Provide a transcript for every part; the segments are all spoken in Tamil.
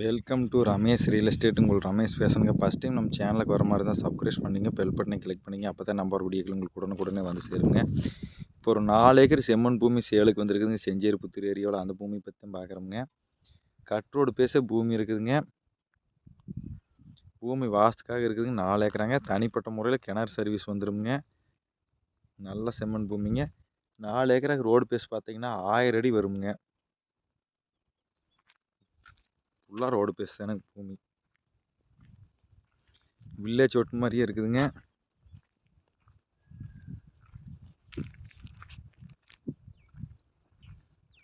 Welcome to Ramesh real estate உங்கள் ரமேஷ் பேசுங்க ஃபஸ்ட் டைம் நம்ம சேனலுக்கு வர மாதிரி தான் சப்ஸ்கிரைப் பண்ணிங்க பெல் பட்டனை கிளிக் பண்ணிங்க அப்போ தான் நம்பர் வீடியோக்கள் உங்களுக்கு உடனுக்குடனே வந்து சேருங்க. இப்போ ஒரு நாலு ஏக்கர் செம்மண் பூமி சேலுக்கு வந்திருக்குதுங்க செஞ்சேரிப்புத்தூர் ஏரியாவில் அந்த பூமி பற்றி தான் பார்க்குறோமுங்க கட்ரோடு பேச பூமி இருக்குதுங்க. பூமி வாஸ்துக்காக இருக்குதுங்க நாலு ஏக்கராங்க. தனிப்பட்ட முறையில் கிணறு சர்வீஸ் வந்துடுங்க நல்ல செம்மண் பூமிங்க. நாலு ஏக்கராக ரோடு பேஸ் பார்த்தீங்கன்னா ஆயிரம் அடி வருங்க ஃபுல்லாக ரோடு பேஸ் தானே பூமி. வில்லேஜ் ஒட்டு மாதிரியே இருக்குதுங்க.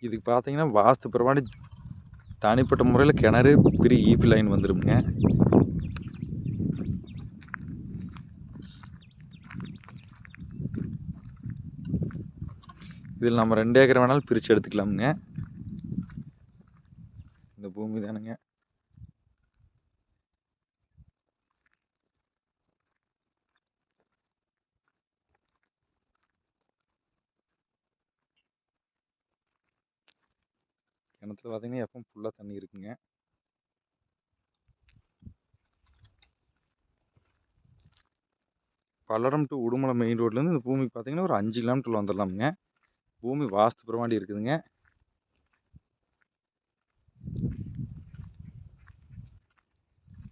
இதுக்கு பார்த்தீங்கன்னா வாஸ்து பிரமாணி தனிப்பட்ட முறையில் கிணறு பெரிய ஈபி லைன் வந்துடுங்க இதில் நம்ம ரெண்டு ஏக்கர் வேணாலும் பிரித்து எடுத்துக்கலாமுங்க. இந்த பூமி தானுங்க. கிணத்துல பார்த்தீங்கன்னா எப்பவும் ஃபுல்லாக தண்ணி இருக்குங்க. பல்லடம் டு உடுமலை மெயின் ரோட்லேருந்து இந்த பூமிக்கு பார்த்தீங்கன்னா ஒரு அஞ்சு கிலோமீட்டரில் வந்துடலாமுங்க பூமி வாஸ்து பிரமாண்டி இருக்குதுங்க.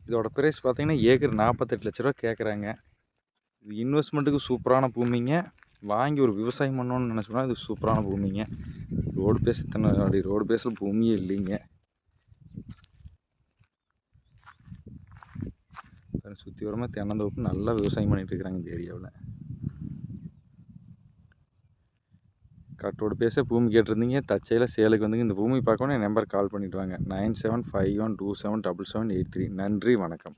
இதோட ப்ரைஸ் பார்த்தீங்கன்னா ஏக்கர் நாற்பத்தெட்டு லட்ச ரூபா கேட்குறாங்க இது இன்வெஸ்ட்மெண்ட்டுக்கு சூப்பரான பூமிங்க. வாங்கி ஒரு விவசாயம் பண்ணணும்னு நினச்சோம்னா இது சூப்பரான பூமிங்க. ரோடு பேஸ் தன அப்படி ரோடு பேஸில் பூமியே இல்லைங்க. சுற்றி வரமாக தென்னந்தோப்பு நல்லா விவசாயம் பண்ணிகிட்டு இருக்கிறாங்க இந்த ஏரியாவில் கட்டோடு பேச பூமி கேட்டிருந்தீங்க. தச்சையில் சேலுக்கு வந்துங்க. இந்த பூமி பார்க்கணும் என் நம்பர் கால் பண்ணிவிட்டு வாங்க. Nine seven five one two seven double seven eight three. நன்றி வணக்கம்.